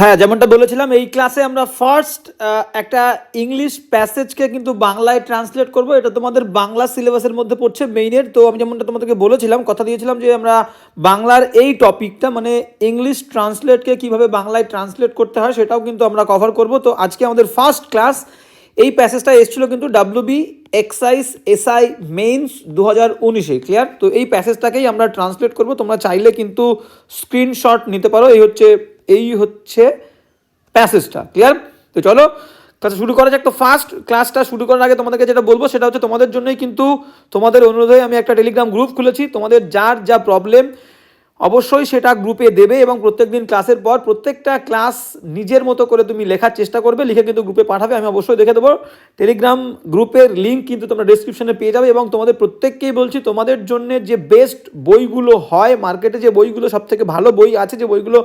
হ্যাঁ যেমনটা বলেছিলাম, এই ক্লাসে আমরা ফার্স্ট একটা ইংলিশ প্যাসেজকে কিন্তু বাংলায় ট্রান্সলেট করব। এটা তোমাদের বাংলা সিলেবাসের মধ্যে পড়ছে মেইনের তো আমি যেমনটা তোমাদেরকে বলেছিলাম, কথা দিয়েছিলাম যে আমরা বাংলার এই টপিকটা মানে ইংলিশ ট্রান্সলেটকে কীভাবে বাংলায় ট্রান্সলেট করতে হয়, সেটাও কিন্তু আমরা কভার করব। তো আজকে আমাদের ফার্স্ট ক্লাস এই প্যাসেজটা এসেছিল কিন্তু W B excise SI mains দু হাজার উনিশে ক্লিয়ার তো এই প্যাসেজটাকেই আমরা ট্রান্সলেট করব। তোমরা চাইলে কিন্তু স্ক্রিনশট নিতে পারো। এই হচ্ছে এই হচ্ছে প্যাসেজটা ক্লিয়ার তো চলো, কাছে শুরু করা যাক। তো ফার্স্ট ক্লাসটা শুরু করার আগে তোমাদেরকে যেটা বলব, সেটা হচ্ছে তোমাদের জন্যই কিন্তু তোমাদের অনুরোধে আমি একটা টেলিগ্রাম গ্রুপ খুলেছি। তোমাদের যার যা প্রবলেম অবশ্যই সেটা গ্রুপে দেবে এবং প্রত্যেকদিন ক্লাসের পর প্রত্যেকটা ক্লাস নিজের মতো করে তুমি লেখার চেষ্টা করবে, লিখে কিন্তু গ্রুপে পাঠাবে, আমি অবশ্যই দেখে দেবো। টেলিগ্রাম গ্রুপের লিঙ্ক কিন্তু তোমরা ডিসক্রিপশনে পেয়ে যাবে এবং তোমাদের প্রত্যেককেই বলছি, তোমাদের জন্য যে বেস্ট বইগুলো হয় মার্কেটে যে বইগুলো সব থেকে ভালো বই আছে, যে বইগুলো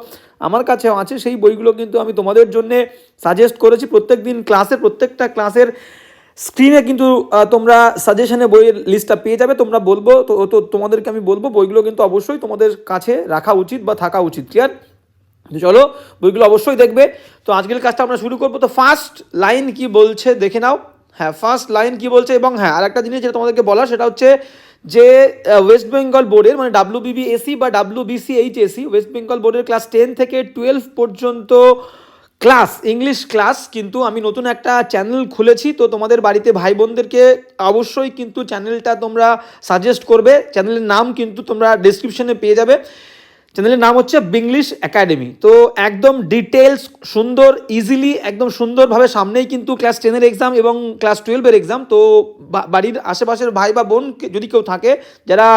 আমার কাছেও আছে, সেই বইগুলো কিন্তু আমি তোমাদের জন্যে সাজেস্ট করেছি। প্রত্যেক দিন ক্লাসের প্রত্যেকটা ক্লাসের স্ক্রিনে কিন্তু তোমরা সাজেশনে বইয়ের লিস্টটা পেয়ে যাবে, তোমরা বলব, তো তো তোমাদেরকে আমি বলব, বইগুলো কিন্তু অবশ্যই তোমাদের কাছে রাখা উচিত বা থাকা উচিত ক্লিয়ার চলো, বইগুলো অবশ্যই দেখবে। তো আজকের কাজটা আমরা শুরু করব। তো ফার্স্ট লাইন কি বলছে, দেখে নাও। হ্যাঁ ফার্স্ট লাইন কি বলছে এবং হ্যাঁ আর একটা জিনিস যেটা তোমাদেরকে বলা সেটা হচ্ছে যে ওয়েস্ট বেঙ্গল বোর্ডের মানে ডাব্লিউ বিবিএসি বা ডাব্লিউ বিসিএইচএসি ওয়েস্ট বেঙ্গল বোর্ডের ক্লাস টেন থেকে টুয়েলভ পর্যন্ত ক্লাস ইংলিশ ক্লাস কিন্তু আমি নতুন একটা চ্যানেল খুলেছি। তো তোমাদের বাড়িতে ভাই বোনদেরকে অবশ্যই কিন্তু চ্যানেলটা তোমরা সাজেস্ট করবে। চ্যানেলের নাম কিন্তু তোমরা ডিসক্রিপশনে পেয়ে যাবে। চ্যানেলের নাম হচ্ছে বিংলিশ একাডেমি তো একদম ডিটেলস সুন্দর ইজিলি একদম সুন্দরভাবে সামনেই কিন্তু ক্লাস টেনের এক্সাম এবং ক্লাস টুয়েলভের এক্সাম তো বাড়ির আশেপাশের ভাই বা বোন যদি কেউ থাকে, যারা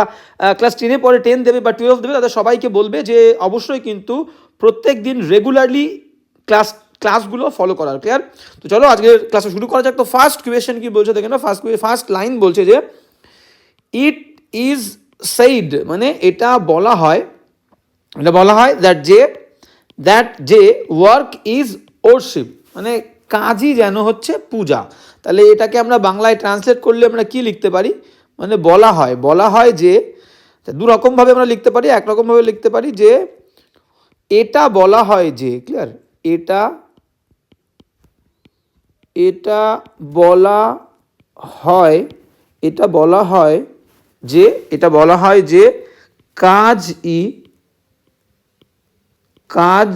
ক্লাস টেনে পরে টেন দেবে বা টুয়েলভ দেবে, তাদের সবাইকে বলবে যে, অবশ্যই কিন্তু প্রত্যেক দিন রেগুলারলি ক্লাস ক্লাসগুলো ফলো করার ক্লিয়ার তো চলো আজকে ক্লাসে শুরু করা যাক। তো ফার্স্ট কোয়েশ্চেন কি বলছে দেখে না ফার্স্ট ফার্স্ট লাইন বলছে যে ইট ইজ সেইড মানে এটা বলা হয়, এটা বলা হয় দ্যাট যে দ্যাট যে ওয়ার্ক ইজ ওরশিপ মানে কাজই যেন হচ্ছে পূজা। তাহলে এটাকে আমরা বাংলায় ট্রান্সলেট করলে আমরা কি লিখতে পারি? মানে বলা হয় বলা হয় যে, দু রকমভাবে আমরা লিখতে পারি একরকমভাবে লিখতে পারি যে, এটা বলা হয় যে ক্লিয়ার এটা এটা বলা হয়, এটা বলা হয় যে, এটা বলা হয় যে কাজ ই, কাজ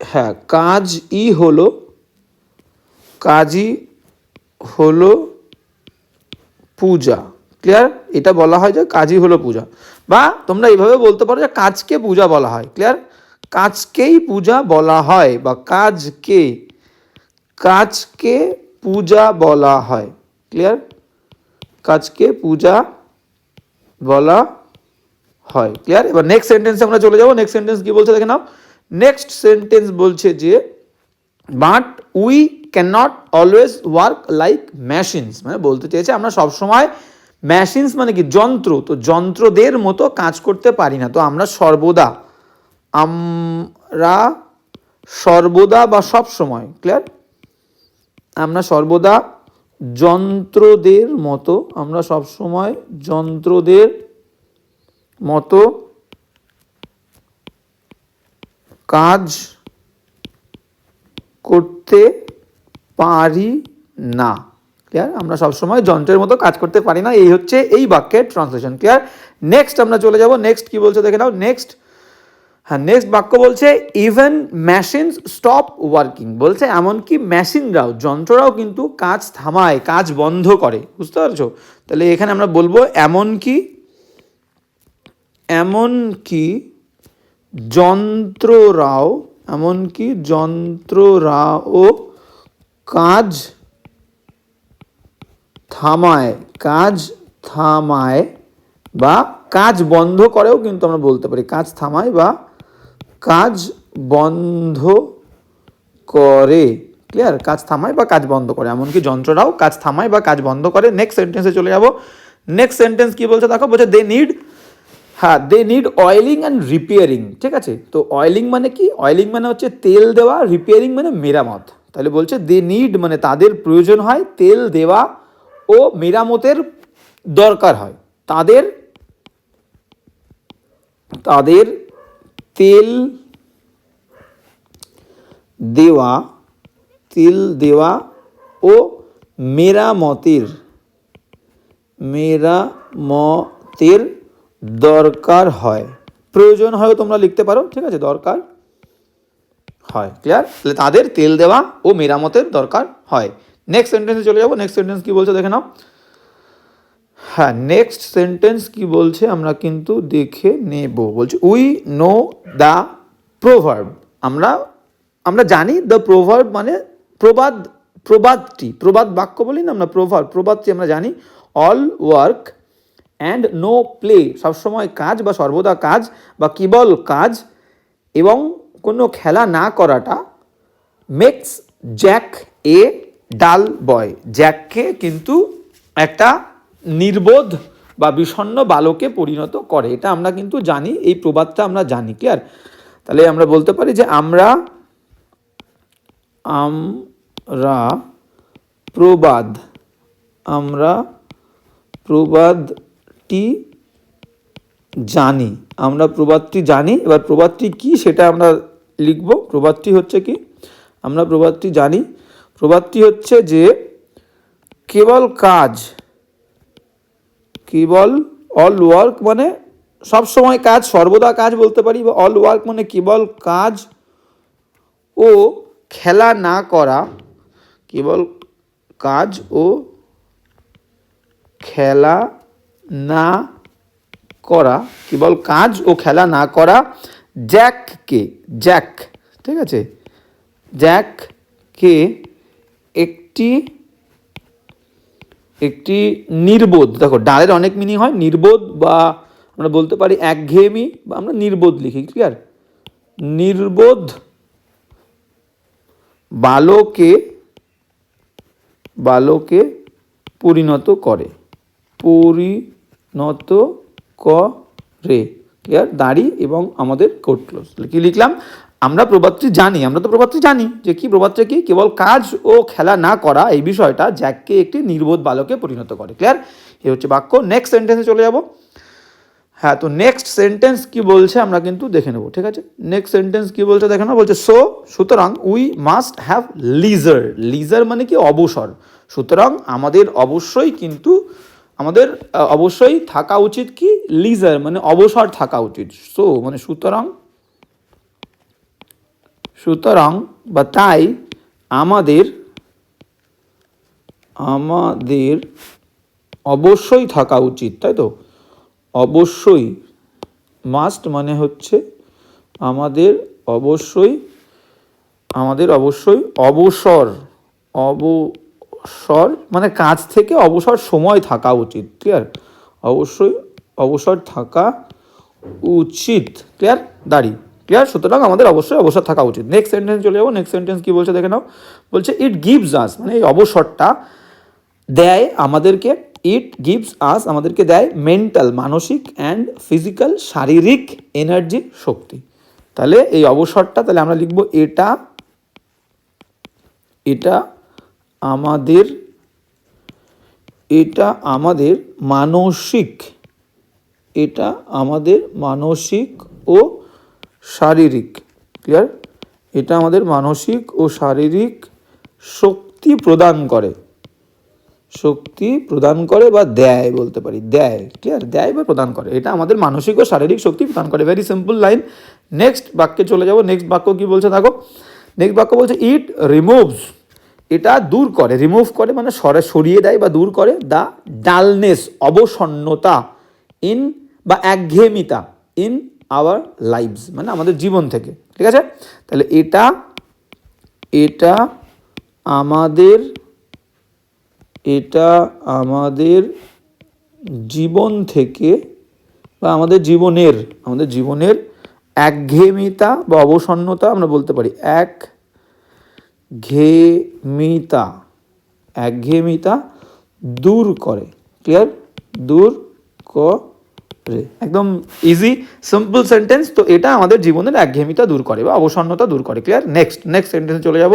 হ্যাঁ কাজ ই হলো কাজই হলো পূজা। ক্লিয়ার এটা বলা হয় যে কাজই হলো পূজা। বা তোমরা এইভাবে বলতে পারো যে কাজকে পূজা বলা হয়। ক্লিয়ার কাজকেই পূজা বলা হয় বা কাজকে কাজকে পূজা বলা হয়। ক্লিয়ার কাজকে পূজা বলা হয়। ক্লিয়ার এবার নেক্সট সেন্টেন্সে আমরা চলে যাব। নেক্সট সেন্টেন্স কি বলছে দেখে নাও। নেক্সট সেন্টেন্স বলছে যে but we can not always work like machines মানে বলতে চেয়েছে আমরা সবসময় মেশিনস মানে কি? যন্ত্র। তো যন্ত্রদের মতো কাজ করতে পারি না। তো আমরা সর্বদা আমরা সর্বদা বা সব সময় ক্লিয়ার আমরা সর্বদা যন্ত্রদের মতো, আমরা সব সময় যন্ত্রদের মতো কাজ করতে পারি না ক্লিয়ার আমরা সবসময় যন্ত্রের মতো কাজ করতে পারি না, এই হচ্ছে এই বাক্যের ট্রান্সলেশন ক্লিয়ার নেক্সট আমরা চলে যাব নেক্সট কি বলছে দেখে নাও নেক্সট হ্যাঁ নেক্সট বাক্য বলছে ইভেন মেশিনস স্টপ ওয়ার্কিং বলছে, এমনকি মেশিনরাও যন্ত্ররাও কিন্তু কাজ থামায়, কাজ বন্ধ করে। বুঝতে পারছ? তাহলে এখানে আমরা বলব, এমনকি এমনকি যন্ত্ররাও এমনকি যন্ত্ররাও কাজ থামায় কাজ থামায় বা কাজ বন্ধ করেও কিন্তু আমরা বলতে পারি, কাজ থামায় বা কাজ বন্ধ করে। ক্লিয়ার কাজ থামায় বা কাজ বন্ধ করে। এমনকি যন্ত্ররাও কাজ থামায় বা কাজ বন্ধ করে। নেক্সট সেন্টেন্সে চলে যাব। নেক্সট সেন্টেন্স কি বলছে দেখো? বলছে দে নিড হ্যাঁ they need oiling and repairing ঠিক আছে? তো অয়েলিং মানে কি? অয়েলিং মানে হচ্ছে তেল দেওয়া রিপেয়ারিং মানে মেরামত। তাহলে বলছে দে নিড মানে তাদের প্রয়োজন হয় তেল দেওয়া ও মেরামতের দরকার হয়। তাদের তাদের তেল দেওয়া, তিল দেওয়া ও মেরামতের মেরামতের দরকার হয়। প্রয়োজন হয় তোমরা লিখতে পারো, ঠিক আছে? দরকার হয় ক্লিয়ার তাহলে তাদের তেল দেওয়া ও মেরামতের দরকার হয়। নেক্সট সেন্টেন্সে চলে যাব। নেক্সট সেন্টেন্স কি বলছে দেখে নাও। হ্যাঁ নেক্সট সেন্টেন্স কি বলছে আমরা কিন্তু দেখে নেব। বলছে উই নো দ্য প্রোভার্ব আমরা আমরা জানি দ্য প্রোভার্ব মানে প্রবাদ, প্রবাদটি, প্রবাদ বাক্য বলি না আমরা প্রভার্ব প্রবাদটি আমরা জানি। All work and no play সবসময় কাজ বা সর্বদা কাজ বা কেবল কাজ এবং কোনো খেলা না করাটা মেক্স জ্যাক এ ডাল বয় জ্যাককে কিন্তু একটা নির্বোধ বা বিষণ্ণ বালকে পরিণত করে। এটা আমরা কিন্তু জানি, এই প্রবাদটা আমরা জানি ক্লিয়ার তাহলে আমরা বলতে পারি যে আমরা আমরা প্রবাদ, আমরা প্রবাদটি জানি? আমরা প্রবাদটি জানি, এবার প্রবাদটি কি সেটা আমরা লিখব। প্রবাদটি হচ্ছে কি? আমরা প্রবাদটি জানি। প্রবাদটি হচ্ছে যে কেবল কাজ কেবল অল ওয়ার্ক মানে সব সময় কাজ, সর্বদা কাজ বলতে পারি? বা অল ওয়ার্ক মানে কেবল কাজ ও খেলা না করা কেবল কাজ ও খেলা না করা কেবল কাজ ও খেলা না করা জ্যাককে জ্যাক ঠিক আছে? জ্যাককে একটি একটি নির্বোধ, দেখো ডালের অনেক মিনিং হয়, নির্বোধ বা আমরা বলতে পারি একঘেয়েমি বা আমরা নির্বোধ লিখি ক্লিয়ার নির্বোধ বালকে বালকে পরিণত করে পরিণত করে ক্লিয়ার দাড়ি এবং আমাদের কোট ক্লোজ কি লিখলাম? আমরা প্রবাদটি জানি, আমরা তো প্রবাদটি জানি যে কি প্রবাদটা কি? কেবল কাজ ও খেলা না করা, এই বিষয়টা জ্যাককে একটি নির্বোধ বালকে পরিণত করে। ক্লিয়ার এই হচ্ছে বাক্য। নেক্সট সেন্টেন্সে চলে যাব। হ্যাঁ তো নেক্সট সেন্টেন্স কি বলছে আমরা কিন্তু দেখে নেব, ঠিক আছে? নেক্সট সেন্টেন্স কি বলছে দেখে নেব বলছে সো সুতরাং we must have leisure leisure মানে কি? অবসর। সুতরাং আমাদের অবশ্যই কিন্তু, আমাদের অবশ্যই থাকা উচিত কি? লিজার মানে অবসর থাকা উচিত। সো মানে সুতরাং সুতরাং বা তাই আমাদের আমাদের অবশ্যই থাকা উচিত, তাই তো? অবশ্যই মাস্ট মানে হচ্ছে আমাদের অবশ্যই আমাদের অবশ্যই অবসর অবসর মানে কাজ থেকে অবসর সময় থাকা উচিত ক্লিয়ার অবশ্যই অবসর থাকা উচিত ক্লিয়ার দাড়ি। ক্লিয়ার সুতরাং আমাদের অবশ্যই অবসর থাকা উচিত। নেক্সট সেন্টেন্স চলে যাব। নেক্সট সেন্টেন্স কি বলছে দেখে নাও। বলছে ইট গিভস আস মানে এই অবসরটা দেয় আমাদেরকে। ইট গিভস আস আমাদেরকে দেয় মেন্টাল মানসিক অ্যান্ড ফিজিক্যাল শারীরিক এনার্জি শক্তি। তাহলে এই অবসরটা, তাহলে আমরা লিখব, এটা এটা আমাদের এটা আমাদের মানসিক, এটা আমাদের মানসিক ও শারীরিক ক্লিয়ার এটা আমাদের মানসিক ও শারীরিক শক্তি প্রদান করে। শক্তি প্রদান করে বা দেয় বলতে পারি। দেয় ক্লিয়ার দেয় বা প্রদান করে। এটা আমাদের মানসিক ও শারীরিক শক্তি প্রদান করে। ভেরি সিম্পল লাইন নেক্সট বাক্যে চলে যাব। নেক্সট বাক্য কি বলছে দেখো? নেক্সট বাক্য বলছে ইট রিমুভস এটা দূর করে। রিমুভ করে মানে সরে, সরিয়ে দেয় বা দূর করে। দ্য ডালনেস অবসন্নতা ইন বা একঘেয়েমিতা ইন আওয়ার লাইভস মানে আমাদের জীবন থেকে, ঠিক আছে? তাহলে এটা এটা আমাদের এটা আমাদের জীবন থেকে বা আমাদের জীবনের আমাদের জীবনের একঘেয়েমিতা বা অবসন্নতা আমরা বলতে পারি। এক ঘেমিতা একঘেয়েমিতা দূর করে ক্লিয়ার দূর করে একদম ইজি সিম্পল সেন্টেন্স তো এটা আমাদের জীবনের একঘেয়েমিতা দূর করে বা অবসন্নতা দূর করে ক্লিয়ার নেক্সট নেক্সট সেন্টেন্সে চলে যাব।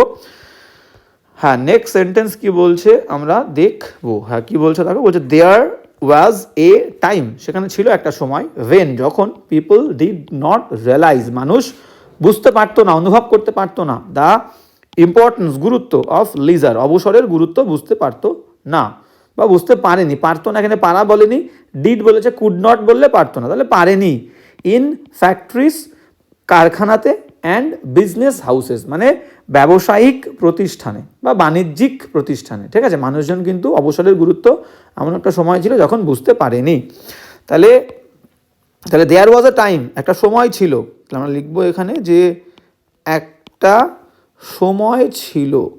হ্যাঁ নেক্সট সেন্টেন্স কি বলছে আমরা দেখব। হ্যাঁ কি বলছে দেখো? বলছে দেয়ার ওয়াজ এ টাইম সেখানে ছিল একটা সময় ওয়েন যখন পিপল ডিড নট রিয়েলাইজ মানুষ বুঝতে পারতো না, অনুভব করতে পারতো না দ্য ইম্পর্টেন্স গুরুত্ব অফ লিজার অবসরের গুরুত্ব বুঝতে পারতো না বা বুঝতে পারেনি, পারতো না, এখানে পারা বলেনি ডিড বলেছে কুড নট বললে পারতো না। তাহলে পারেনি। ইন ফ্যাক্টরিস কারখানাতে অ্যান্ড বিজনেস হাউসেস মানে ব্যবসায়িক প্রতিষ্ঠানে বা বাণিজ্যিক প্রতিষ্ঠানে। ঠিক আছে? মানুষজন কিন্তু অবসরের গুরুত্ব এমন একটা সময় ছিল যখন বুঝতে পারেনি। তাহলে তাহলে দেয়ার ওয়াজ আ টাইম একটা সময় ছিল। তাহলে আমরা লিখব এখানে যে একটা সময় ছিল।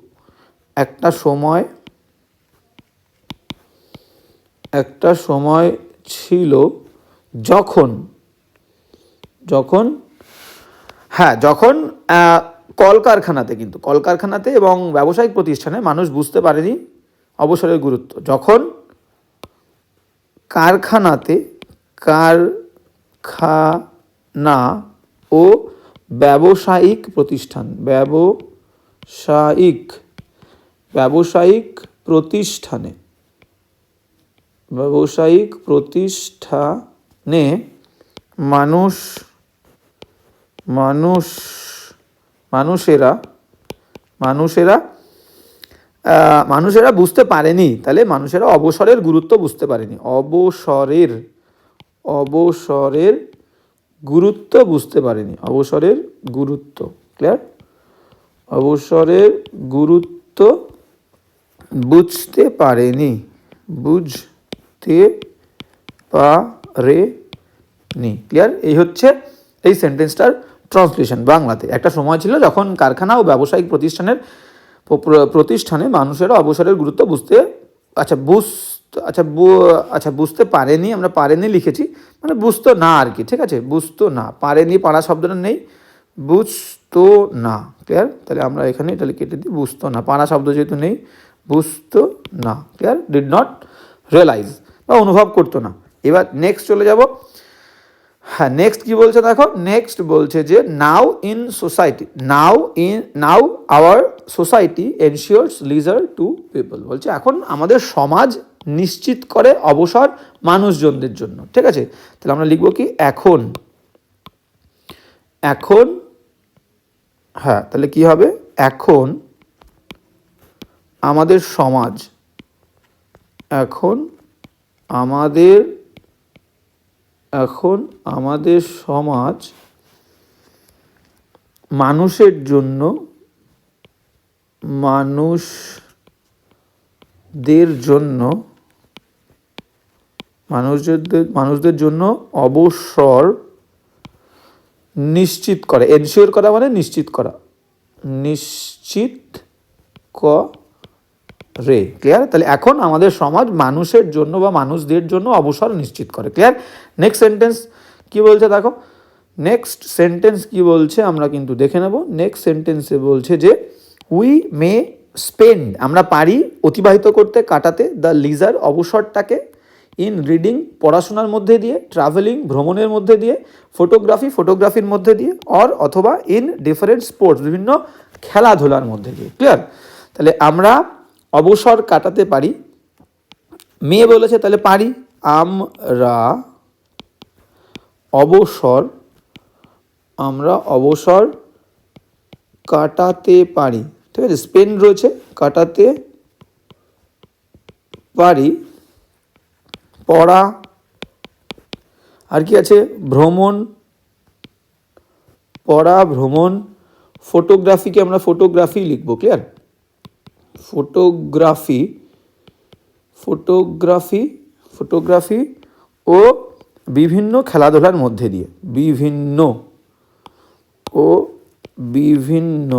একটা সময় একটা সময় ছিল যখন যখন হ্যাঁ যখন কলকারখানাতে কিন্তু, কলকারখানাতে এবং ব্যবসায়িক প্রতিষ্ঠানে মানুষ বুঝতে পারেনি অবসরের গুরুত্ব। যখন কারখানাতে কারখানা ও ব্যবসায়িক প্রতিষ্ঠান, ব্যবসায়িক ব্যবসায়িক প্রতিষ্ঠানে ব্যবসায়িক প্রতিষ্ঠানে মানুষ মানুষ, মানুষেরা মানুষেরা মানুষেরা বুঝতে পারেনি। তাহলে মানুষেরা অবসরের গুরুত্ব বুঝতে পারেনি। অবসরের অবসরের গুরুত্ব বুঝতে পারেনি। অবসরের গুরুত্ব ক্লিয়ার অবসরের গুরুত্ব বুঝতে পারেনি। বুঝতে পারেনি ক্লিয়ার এই হচ্ছে এই সেন্টেন্সটার ট্রান্সলেশন বাংলাতে। একটা সময় ছিল যখন কারখানা ও ব্যবসায়িক প্রতিষ্ঠানের প্রতিষ্ঠানে মানুষেরা অবসরের গুরুত্ব বুঝতে আচ্ছা বুঝ আচ্ছা আচ্ছা বুঝতে পারেনি, আমরা পারেনি লিখেছি মানে বুঝতো না আর কি, ঠিক আছে? বুঝতো না। পারেনি পারা শব্দটা নেই, বুঝতো না। ক্লিয়ার তাহলে আমরা এখানে তাহলে কেটে দিই, বুঝতো না। পারা শব্দ যেহেতু নেই, বুঝতো না। ক্লিয়ার ডিড নট রিয়েলাইজ বা অনুভব করতো না। এবার নেক্সট চলে যাব। হ্যাঁ নেক্সট কি বলছে দেখো? নেক্সট বলছে যে now in society now in now our society ensures leisure to people বলছে, এখন আমাদের সমাজ নিশ্চিত করে অবসর মানুষজনদের জন্য, ঠিক আছে? তাহলে আমরা লিখব কি? এখন এখন হ্যাঁ তাহলে কি হবে? এখন আমাদের সমাজ, এখন আমাদের এখন আমাদের সমাজ মানুষের জন্য মানুষদের জন্য মানুষদের মানুষদের জন্য অবসর নিশ্চিত করে এনশিওর করা মানে নিশ্চিত করা, নিশ্চিত করে ক্লিয়ার তাহলে এখন আমাদের সমাজ মানুষের জন্য বা মানুষদের জন্য অবসর নিশ্চিত করে ক্লিয়ার নেক্সট সেন্টেন্স কি বলছে দেখো? নেক্সট সেন্টেন্স কি বলছে আমরা কিন্তু দেখে নেব। নেক্সট সেন্টেন্সে বলছে যে উই মে স্পেন্ড আমরা পারি অতিবাহিত করতে, কাটাতে দ্য লিজার অবসরটাকে ইন রিডিং পড়াশোনার মধ্যে দিয়ে ট্রাভেলিং ভ্রমণের মধ্যে দিয়ে ফটোগ্রাফি ফটোগ্রাফির মধ্যে দিয়ে অর অথবা ইন ডিফারেন্ট স্পোর্টস বিভিন্ন খেলাধুলার মধ্যে দিয়ে ক্লিয়ার তাহলে আমরা অবসর কাটাতে পারি। মেয়ে বলেছে, তাহলে পারি। আমরা অবসর আমরা অবসর কাটাতে পারি। ঠিক আছে, স্পেন রয়েছে, কাটাতে পারি। পড়া, আর কি আছে? ভ্রমণ, পড়া, ভ্রমণ, ফটোগ্রাফিকে আমরা ফটোগ্রাফি লিখব, ক্লিয়ার? ফটোগ্রাফি ফটোগ্রাফি ফটোগ্রাফি ও বিভিন্ন খেলাধুলার মধ্যে দিয়ে, বিভিন্ন ও বিভিন্ন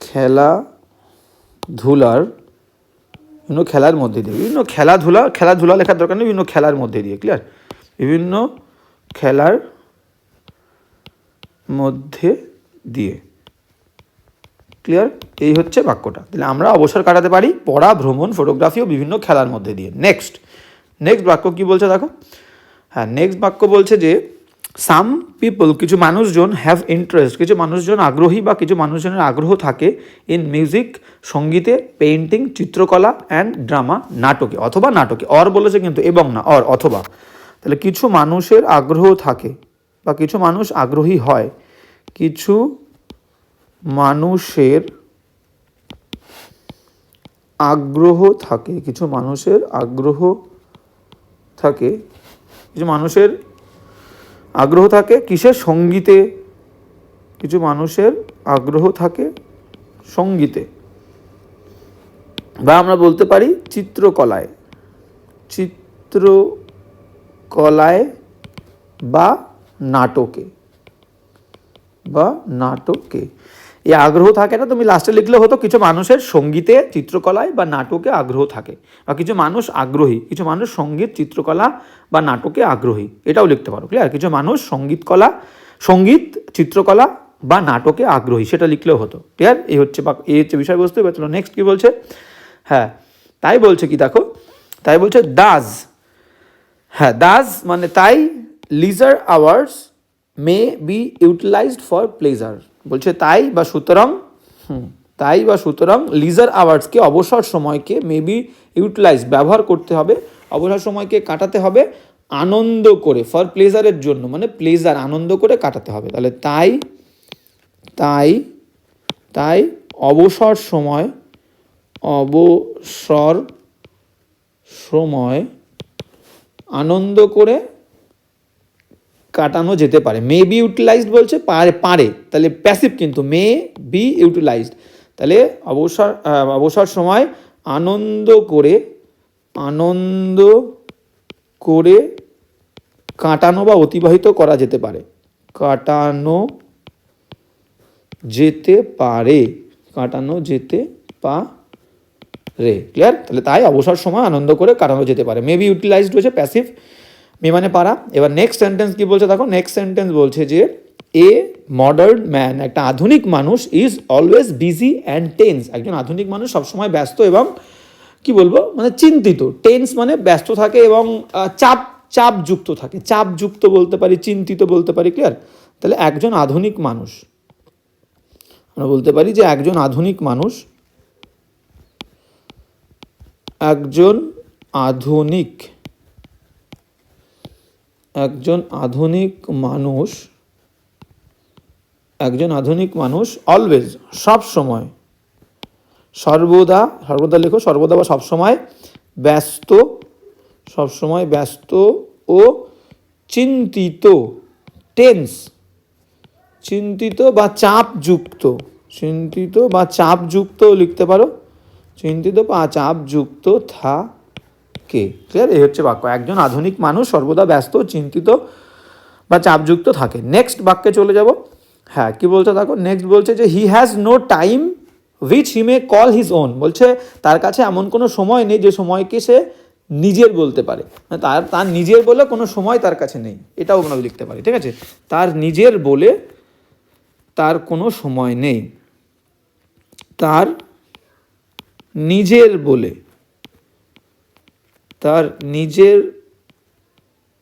খেলাধুলার, বিভিন্ন খেলার মধ্যে দিয়ে, বিভিন্ন খেলাধুলা খেলাধুলা লেখার দরকার নেই, বিভিন্ন খেলার মধ্যে দিয়ে ক্লিয়ার বিভিন্ন খেলার মধ্যে দিয়ে। ক্লিয়ার এই হচ্ছে বাক্যটা। তাহলে আমরা অবসর কাটাতে পারি, পড়া, ভ্রমণ ফটোগ্রাফি ও বিভিন্ন খেলার মধ্যে দিয়ে। নেক্সট নেক্সট বাক্য কি বলছে দেখো? হ্যাঁ নেক্সট বাক্য বলছে যে সাম পিপল কিছু মানুষজন হ্যাভ ইন্টারেস্ট কিছু মানুষজন আগ্রহী বা কিছু মানুষজনের আগ্রহ থাকে ইন মিউজিক সঙ্গীতে পেইন্টিং চিত্রকলা অ্যান্ড ড্রামা নাটকে, অথবা নাটকে। অর বলেছে কিন্তু এবং না অর অথবা। তাহলে কিছু মানুষের আগ্রহ থাকে বা কিছু মানুষ আগ্রহী হয়, কিছু মানুষের আগ্রহ থাকে, কিছু মানুষের আগ্রহ থাকে, কিছু মানুষের আগ্রহ থাকে কিসের সঙ্গীতে, কিছু মানুষের আগ্রহ থাকে সঙ্গীতে। বা আমরা বলতে পারি চিত্রকলায় চিত্রকলায় বা নাটকে বা নাটকে। এই আগ্রহ থাকে না, তুমি লাস্টে লিখলে হতো কিছু মানুষের সঙ্গীতে চিত্রকলায় বা নাটকে আগ্রহ থাকে বা কিছু মানুষ আগ্রহী, কিছু মানুষ সংগীত চিত্রকলা বা নাটকে আগ্রহী, এটাও লিখতে পারো ক্লিয়ার কিছু মানুষ সংগীত কলা, সংগীত চিত্রকলা বা নাটকে আগ্রহী, সেটা লিখলেও হতো ক্লিয়ার এই হচ্ছে বা এই হচ্ছে বিষয়বস্তু, এবার চলো নেক্সট কী বলছে? হ্যাঁ তাই বলছে কি দেখো, তাই বলছে দাস হ্যাঁ দাস মানে তাই leisure hours may be utilised for pleasure বলছে, তাই বা সুতরাং, হুম, তাই বা সুতরাং লিজার আওয়ার্সকে অবসর সময়কে মে বি ইউটিলাইজ ব্যবহার করতে হবে, অবসর সময়কে কাটাতে হবে, আনন্দ করে ফর প্লেজারের জন্য মানে প্লেজার আনন্দ করে কাটাতে হবে। তাহলে তাই তাই তাই অবসর সময় অবসর সময় আনন্দ করে কাটানো যেতে পারে। মে বি ইউটিলাইজড বলছে, পারে পারে। তাহলে প্যাসিভ কিন্তু মে বি ইউটিলাইজড তাহলে অবসর অবসর সময় আনন্দ করে আনন্দ করে কাটানো বা অতিবাহিত করা যেতে পারে। কাটানো যেতে পারে, কাটানো যেতে পারে। ক্লিয়ার তাহলে তাই অবসর সময় আনন্দ করে কাটানো যেতে পারে। মেবি ইউটিলাইজড হয়েছে প্যাসিভ মানে পারা। এবার নেক্সট সেন্টেন্স কি বলছে? দেখো নেক্সট সেন্টেন্স বলছে যে এ মডার্ন ম্যান একটা আধুনিক মানুষ is always busy and tense একজন আধুনিক মানুষ সবসময় ব্যস্ত এবং, কি বলব? মানে চিন্তিত। টেন্স মানে ব্যস্ত থাকে এবং চাপ, চাপযুক্ত থাকে। চাপযুক্ত বলতে পারি, চিন্তিত বলতে পারি ক্লিয়ার তাহলে একজন আধুনিক মানুষ, আমরা বলতে পারি যে একজন আধুনিক মানুষ, একজন আধুনিক একজন আধুনিক মানুষ, একজন আধুনিক মানুষ অলওয়েজ সব সময়, সর্বদা সর্বদা লেখো, সর্বদা বা সবসময় ব্যস্ত সবসময় ব্যস্ত ও চিন্তিত টেন্স চিন্তিত বা চাপযুক্ত, চিন্তিত বা চাপযুক্ত লিখতে পারো, চিন্তিত বা চাপযুক্ত থাকে ক্লিয়ার এই হচ্ছে বাক্য। একজন আধুনিক মানুষ সর্বদা ব্যস্ত, চিন্তিত বা চাপযুক্ত থাকে। নেক্সট বাক্যে চলে যাব। হ্যাঁ কি বলছে দেখো? নেক্সট বলছে যে he has no time which he may call his own বলছে, তার কাছে এমন কোনো সময় নেই যে সময়কে সে নিজের বলতে পারে। মানে তার তার নিজের বলে কোনো সময় তার কাছে নেই। এটাও আমরা লিখতে পারি, ঠিক আছে? তার নিজের বলে তার কোনো সময় নেই। তার নিজের বলে। তার নিজের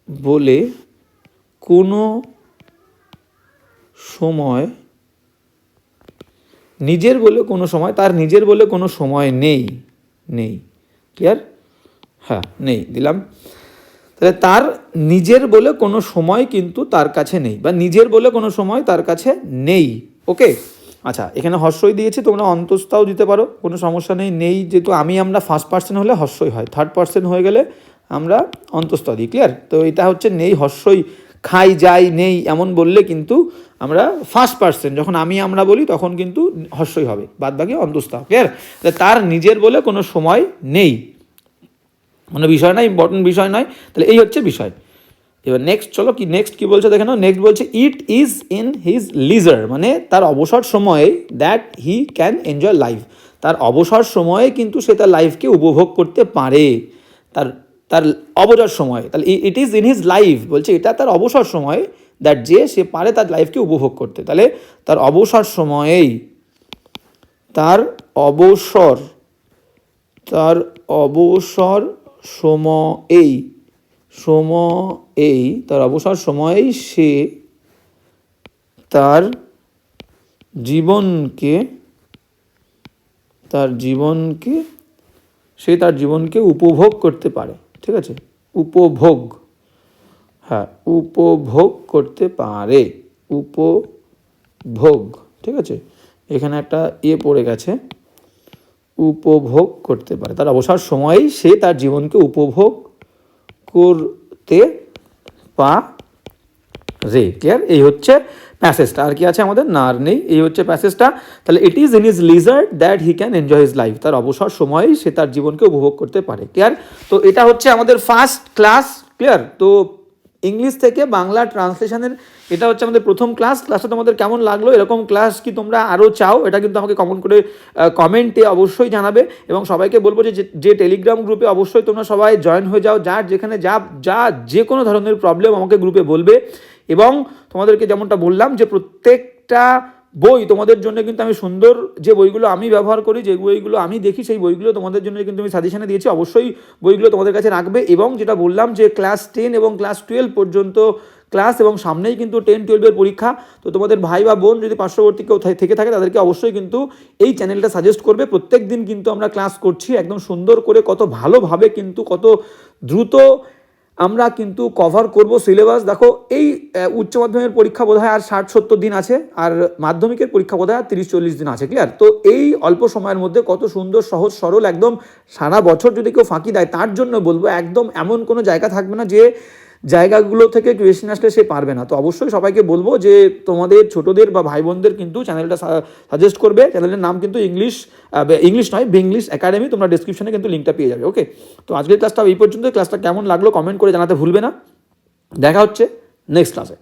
বলে কোনো সময়, নিজের বলে কোনো সময়, তার নিজের বলে কোনো সময় নেই নেই। ক্লিয়ার হ্যাঁ নেই, দিলাম। তাহলে তার নিজের বলে কোনো সময় কিন্তু তার কাছে নেই, বা নিজের বলে কোনো সময় তার কাছে নেই। ওকে আচ্ছা এখানে হর্ষই দিয়েছি, তোমরা অন্তস্থাও দিতে পারো, কোনো সমস্যা নেই। নেই যেহেতু আমি আমরা ফার্স্ট পার্সন হলে হর্ষই হয় থার্ড পার্সন হয়ে গেলে আমরা অন্তস্থ দিই ক্লিয়ার তো এটা হচ্ছে নেই, হর্ষই খাই, যাই, নেই, এমন বললে কিন্তু আমরা ফার্স্ট পার্সন যখন আমি আমরা বলি, তখন কিন্তু হর্ষই হবে বাদ বাকি অন্তস্থ ক্লিয়ার তার নিজের বলে কোনো সময় নেই। মানে বিষয় নয় ইম্পর্টেন্ট বিষয় নয়, তাহলে এই হচ্ছে বিষয়। এবার নেক্সট চলো কি নেক্সট কি বলছে দেখে নাও। নেক্সট বলছে it is in his leisure মানে তার অবসর সময়ে that he can enjoy life তার অবসর সময়ে কিন্তু সে তার লাইফকে উপভোগ করতে পারে। তার তার অবসর সময়, তাহলে it is in his life বলছে, এটা তার অবসর সময় দ্যাট যে সে পারে তার লাইফকে উপভোগ করতে। তাহলে তার অবসর সময়েই তার অবসর তার অবসর সময়েই সময়েই, তার অবসর সময়েই সে তার জীবনকে তার জীবনকে, সে তার জীবনকে উপভোগ করতে পারে। ঠিক আছে? উপভোগ। হ্যাঁ উপভোগ করতে পারে। উপভোগ। ঠিক আছে? এখানে একটা এ পড়ে গেছে। উপভোগ করতে পারে। তার অবসর সময়েই সে তার জীবনকে উপভোগ করতে পারে ক্লিয়ার এই হচ্ছে প্যাসেজটা আর কি আছে আমাদের? না, আর নেই। এই হচ্ছে প্যাসেজটা তাহলে it is in is leisure that he can enjoy his life তার অবসর সময়েই সে তার জীবনকে উপভোগ করতে পারে। ক্লিয়ার তো এটা হচ্ছে আমাদের ফার্স্ট ক্লাস ক্লিয়ার তো ইংলিশ থেকে বাংলা ট্রান্সলেশনের, এটা হচ্ছে আমাদের প্রথম ক্লাস। ক্লাসটা তোমাদের কেমন লাগল? এরকম ক্লাস কি তোমরা আরও চাও? এটা কিন্তু আমাকে কমন করে কমেন্টে অবশ্যই জানাবে। এবং সবাইকে বলব যে, যে- টেলিগ্রাম গ্রুপে অবশ্যই তোমরা সবাই জয়েন হয়ে যাও। যার যেখানে যা যা যে কোনো ধরনের প্রবলেম আমাকে গ্রুপে বলবে। এবং তোমাদেরকে যেমনটা বললাম যে, প্রত্যেকটা বই তোমাদের জন্য কিন্তু আমি সুন্দর যে বইগুলো আমি ব্যবহার করি, যে বইগুলো আমি দেখি, সেই বইগুলো তোমাদের জন্য কিন্তু আমি সাজেশনে দিয়েছি। অবশ্যই বইগুলো তোমাদের কাছে রাখবে এবং যেটা বললাম যে ক্লাস টেন এবং ক্লাস টুয়েলভ পর্যন্ত ক্লাস এবং সামনেই কিন্তু টেন টুয়েলভের পরীক্ষা। তো তোমাদের ভাই বা বোন যদি পার্শ্ববর্তী কেউ থেকে থাকে, তাদেরকে অবশ্যই কিন্তু এই চ্যানেলটা সাজেস্ট করবে। প্রত্যেক দিন কিন্তু আমরা ক্লাস করছি, একদম সুন্দর করে কত ভালোভাবে কিন্তু কত দ্রুত আমরা কিন্তু কভার করব সিলেবাস দেখো, এই উচ্চ মাধ্যমিকের পরীক্ষা বোধহয় আর ষাট সত্তর দিন আছে, আর মাধ্যমিকের পরীক্ষা বোধ হয় তিরিশ চল্লিশ দিন আছে ক্লিয়ার তো এই অল্প সময়ের মধ্যে কত সুন্দর, সহজ, সরল, একদম সারা বছর যদি কেউ ফাঁকি দেয়, তার জন্য বলব একদম এমন কোনো জায়গা থাকবে না যে জায়গাগুলো থেকে কোয়েশ্চেন আসলে সে পারবে না। তো অবশ্যই সবাইকে বলব যে, তোমাদের ছোটদের বা ভাই বোনদের কিন্তু চ্যানেলটা সাজেস্ট করবে। চ্যানেলের নাম কিন্তু ইংলিশ ইংলিশ নয় বেঙ্গলিশ একাডেমি তোমরা ডিসক্রিপশনে কিন্তু লিঙ্কটা পেয়ে যাবে। ওকে তো আজকের ক্লাসটা এই পর্যন্ত ক্লাসটা কেমন লাগল কমেন্ট করে জানাতে ভুলবে না। দেখা হচ্ছে নেক্সট ক্লাসে